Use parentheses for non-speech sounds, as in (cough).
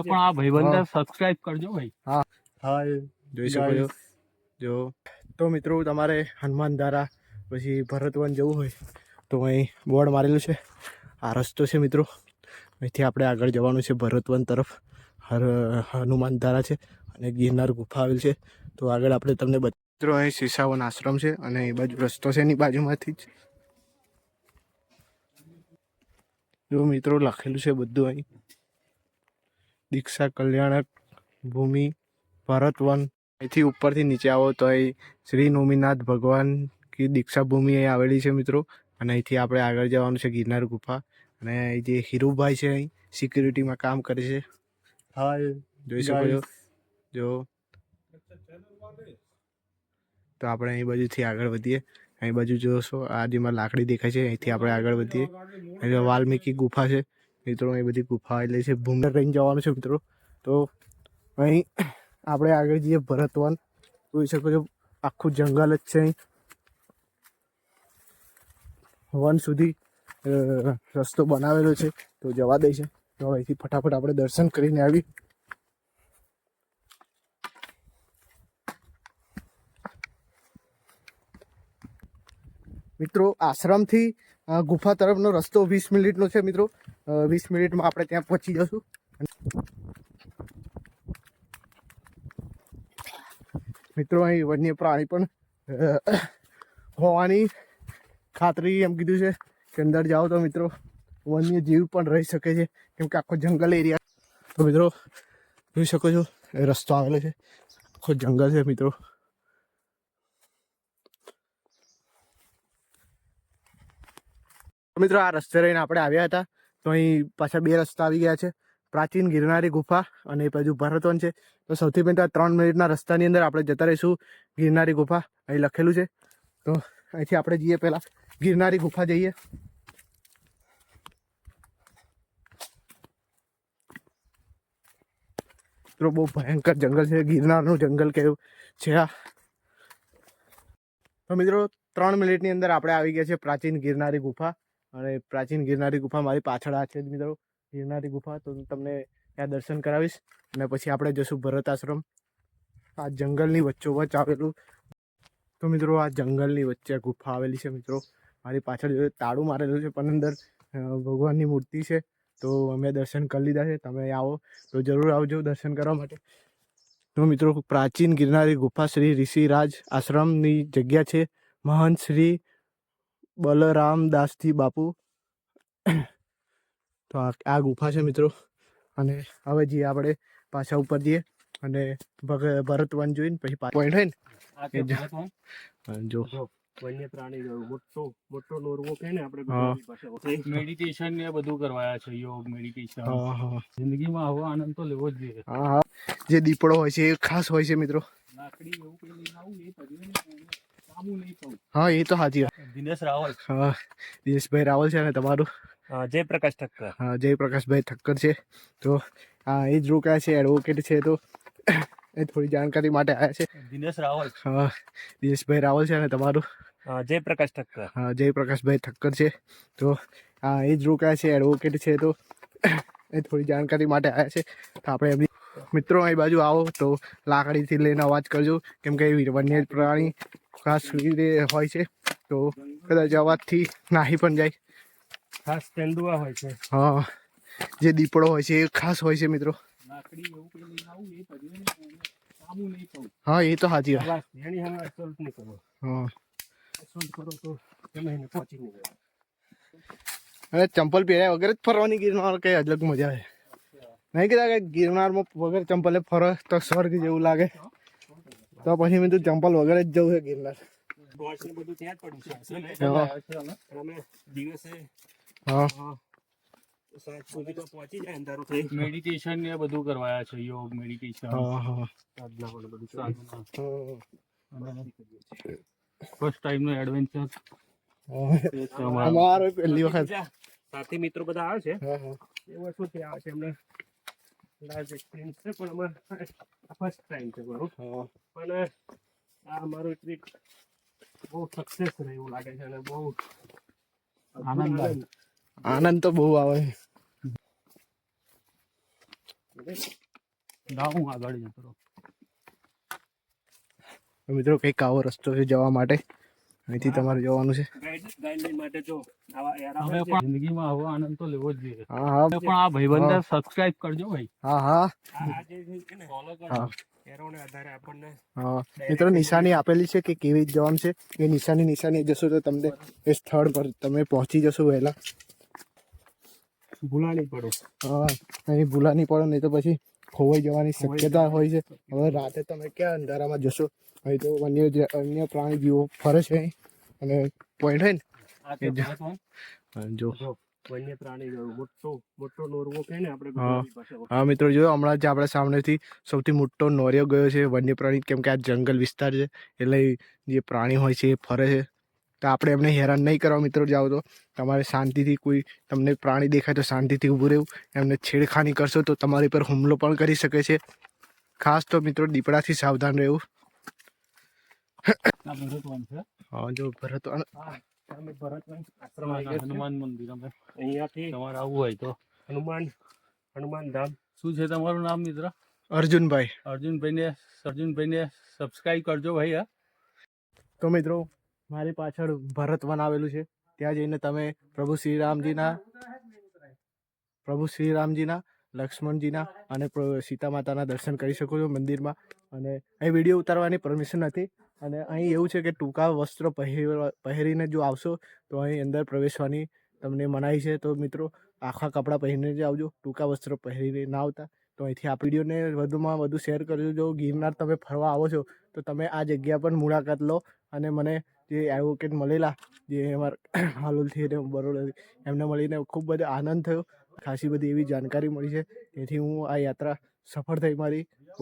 માટે પણ આ ભાઈબંધ સબસ્ક્રાઇબ કરજો ભાઈ. હાય જોઈ શકો છો. જો. તો મિત્રો તમારે હનુમાન ધારા પછી ભરતવન જવું હોય તો અહીં બોર્ડ મારેલું છે. આ રસ્તો છે મિત્રો. અહીંથી આપણે આગળ જવાનું છે ભરતવન તરફ. હર હનુમાન ધારા છે અને ગિરનાર ગુફા આવેલ છે. તો આગળ આપણે તમને મિત્રો અહીં શીશાવન આશ્રમ છે અને એ બાજુ રસ્તો છે એની બાજુમાંથી જ. જો મિત્રો લખેલું છે બધું અહીં. દીક્ષા કલ્યાણક ભૂમિ ભરતવન. અહીંથી ઉપરથી નીચે આવો તો અહીં શ્રી નોમીનાથ ભગવાન કી દીક્ષા ભૂમિ અહીં આવેલી છે મિત્રો. અને અહીંથી આપણે આગળ જવાનું છે ગિરનાર ગુફા. અને જે હીરુભાઈ છે અહીં સિક્યુરિટીમાં કામ કરે છે. હાય જોઈ શકો છો. જો. તો આપણે અહીં બાજુથી આગળ વધીએ. અહીં બાજુ જોશો આ જેમાં લાકડી દેખાય છે. અહીંથી આપણે આગળ વધીએ. અહીં વાલ્મીકી ગુફા છે. મિત્રો, અહીં બધી ગુફા એટલે છે. ભૂમર રહીને જવાનું છે મિત્રો. તો અહીં આપણે આગળ જઈએ ભરતવન. જોઈ શકો છો, આખું જંગલ જ છે અહીં. વન સુધી રસ્તો બનાવેલો છે. તો જવા દે છે. તો અહીંથી ફટાફટ આપણે દર્શન કરીને આવી. મિત્રો, આશ્રમથી ગુફા તરફનો રસ્તો વીસ મિનિટનો છે મિત્રો. વીસ મિનિટમાં આપણે ત્યાં પહોંચી જશું. મિત્રો, અહીં વન્ય પ્રાણી પણ હોવાની ખાતરી એમ કીધું છે કે અંદર જાઓ તો મિત્રો વન્ય જીવ પણ રહી શકે છે. કેમ કે આખો જંગલ એરિયા તો મિત્રો, જોઈ શકો છો, એ રસ્તો આવેલો છે. આખો જંગલ છે મિત્રો. મિત્રો, આ રસ્તે રહીને આપણે આવ્યા હતા. તો અહીં પાછા બે રસ્તા આવી ગયા છે. પ્રાચીન ગિરનારી ગુફા અને એ બાજુ ભરતવન છે. તો સૌથી પહેલાં ત્રણ મિનિટના રસ્તાની અંદર આપણે જતા રહીશું ગિરનારી ગુફા. અહીં લખેલું છે. તો અહીંથી આપણે જઈએ પહેલાં. ગિરનારી ગુફા જઈએ. મિત્રો બહુ ભયંકર જંગલ છે. ગિરનારનું જંગલ કેવું છે આ. તો મિત્રો, ત્રણ મિનિટની અંદર આપણે આવી ગયા છે પ્રાચીન ગિરનારી ગુફા. અને પ્રાચીન ગિરનારી ગુફા મારી પાછળ આ છે જ મિત્રો. ગિરનારી ગુફા, તો હું તમને ત્યાં દર્શન કરાવીશ. અને પછી આપણે જશું ભરત આશ્રમ. આ જંગલની વચ્ચોવચ્ચ આવેલું. તો મિત્રો, આ જંગલની વચ્ચે ગુફા આવેલી છે મિત્રો. મારી પાછળ જો તાળું મારેલું છે પણ અંદર ભગવાનની મૂર્તિ છે. તો અમે દર્શન કરી લીધા છે. તમે આવો તો જરૂર આવજો દર્શન કરવા માટે. તો મિત્રો, પ્રાચીન ગિરનારી ગુફા શ્રી ઋષિરાજ આશ્રમની જગ્યા છે. મહંત શ્રી બલરામદાસજી બાપુ. તો આ આ ગુફા છે મિત્રો. અને હવે જઈએ આપણે પાછા ઉપર જઈએ. અને ભરત ભરતવન જોઈને પછી પોઈન્ટ હોય. ને? જો. વન્ય પ્રાણી મોટો મોટો નોરવો કે ને આપણે. મેડિટેશન ને બધું કરવાયા છે યોગ મેડિટેશન હા હા. જિંદગીમાં આવો આનંદ તો લેવો જ જોઈએ. હા હા. જે દીપડો હોય છે એ ખાસ હોય છે મિત્રો. લાકડી એવું કઈ લઈને આવું એ પછી કામું નહીં હા એ તો હાજી વાત. દિનેશ રાવલ. હા દિનેશભાઈ રાવલ છે અને તમારું? જયપ્રકાશ ઠક્કર. હા, જયપ્રકાશભાઈ ઠક્કર છે. તો હા એ જ રોકાયા છે એડવોકેટ છે તો એ થોડી જાણકારી માટે આવ્યા છે. દિનેશ રાવલ. હા દિનેશભાઈ રાવલ છે અને તમારું? જયપ્રકાશ ઠક્કર. હા જયપ્રકાશભાઈ ઠક્કર છે. તો હા એ જ રોકાયા છે એડવોકેટ છે તો એ થોડી જાણકારી માટે આવ્યા છે. તો આપણે એમની મિત્રો અહીં બાજુ આવો તો લાકડીથી લઈને અવાજ કરજો. કેમ કે વન્ય પ્રાણી ખાસ રીતે હોય છે. તો કદાચ અવાજથી નાહી પણ જાય. ખાસ તેંદુઆ હોય છે. હા જે દીપડો હોય છે એ ખાસ હોય છે મિત્રો. લાકડી એવું કઈ લઈને આવું એ પછી કામું નહીં થવું હા એ તો સાચી વાત. બસ, એની સામે assault નહીં કરો. હા. Assault કરો તો તમે એને પહોંચી નહીં જાય. અને ચંપલ પહેર્યા વગર જ ફરવાની ગિરનાર કઈ અલગ મજા આવે. નહીં કહેતા કે ગિરનારમાં વગર ચંપલે ફરો તો સ્વર્ગ જેવું લાગે. તો પછી મેં તું ચંપલ વગર જ જવું છે ગિરનાર. Torch ને બધું ત્યાં જ પડ્યું છે. અમે દિવસે હા. હા, સાંજ સુધી તો પહોંચી જાય અંધારું થઈ. મેડિટેશન ને બધું કરવાયા છે યોગ મેડિટેશન હા હા. સાધના પણ બધું સાધના ફર્સ્ટ ટાઈમ નો એડવેન્ચર. અમારો પહેલી વખત. સાથી મિત્રો બધા આવે છે. હા હા. એ આવે છે. એમને એક્સપિરિયન્સ છે પણ અમારે ફર્સ્ટ ટાઈમ છે મારું. હા. પણ આ અમારું ટ્રીપ બહુ સક્સેસ રહ્યું લાગે છે. અને બહુ આનંદ આનંદ તો બહુ આવે. ગાઉં હું આગળ જતો મિત્રો કંઈક આવો રસ્તો છે જવા માટે. અહીંથી તમારે જવાનું છે. ગાઈડ ગાઈડલાઈન માટે જો આવા એરા હવે હોય છે. પણ જિંદગીમાં આવો આનંદ તો લેવો જ જોઈએ. હા હા. પણ આ ભાઈબંધ સબસ્ક્રાઇબ કરજો ભાઈ. હા હા. આ આ જે છે ને ફોલો હા. એરોને હા મિત્રો નિશાની આપેલી છે કે કેવી રીતે જવાનું છે? એ નિશાની નિશાની જશો તો તમને એ સ્થળ પર તમે પહોંચી જશો વહેલા. ભૂલા નહીં પડો. હા અહીં ભૂલા નહીં પડો નહીં તો પછી ખોવાઈ જવાની શક્યતા હોય છે. હવે રાતે તમે ક્યાં અંધારામાં જશો? અહીં તો અન્ય અન્ય પ્રાણી જીવો ફરે છે અને પોઈન્ટ હોય. ને? જો. જો. વન્ય પ્રાણી મોટો મોટો નોરવો કહે ને આપણે હા. હા મિત્રો જો હમણાં જ આપણે સામેથી સૌથી મોટો નોરિયો ગયો છે વન્ય પ્રાણી કેમ કે આ જંગલ વિસ્તાર છે. એટલે જે પ્રાણી હોય છે એ ફરે છે. તો આપણે એમને હેરાન નહીં કરવા મિત્રો જાઓ તો. તમારે શાંતિથી કોઈ તમને પ્રાણી દેખાય તો શાંતિથી ઊભું રહેવું. એમને છેડખાની કરશો તો તમારી પર હુમલો પણ કરી શકે છે. ખાસ તો મિત્રો દીપડાથી સાવધાન રહેવું. છે. હા જો ભરત. હનુમાન મંદિર અહીંયાથી તમારે આવવું હોય તો. હનુમાન હનુમાન ધામ. શું છે તમારું નામ મિત્ર? અર્જુનભાઈ. અર્જુનભાઈને અર્જુનભાઈને સબસ્ક્રાઇબ કરજો ભાઈ હા. તો મિત્રો મારી પાછળ ભરતવન આવેલું છે. ત્યાં જઈને તમે પ્રભુ શ્રીરામજીના પ્રભુ શ્રીરામજીના, લક્ષ્મણજીના અને સીતા માતાના દર્શન કરી શકો છો મંદિરમાં. અને અહીં વીડિયો ઉતારવાની પરમિશન નથી. અને અહીં એવું છે કે ટૂંકા વસ્ત્ર પહેરીને જો આવશો, તો અહીં અંદર પ્રવેશવાની તમને મનાઈ છે. તો મિત્રો, આખા કપડાં પહેરીને જ આવજો. ટૂંકા વસ્ત્ર પહેરીને ના આવતા. તો અહીંથી આ વિડીયોને વધુમાં વધુ શેર કરજો. જો ગિરનાર તમે ફરવા આવો છો, તો તમે આ જગ્યા પર મુલાકાત લો અને મને જે એડવોકેટ મળેલા, જે અમારા (coughs) હાલોલથી અને બરોડાથી એમને મળીને ખૂબ બધો આનંદ થયો. ખાસી બધી એવી જાણકારી મળી છે. તેથી હું આ યાત્રા સફળ થઈ મારી.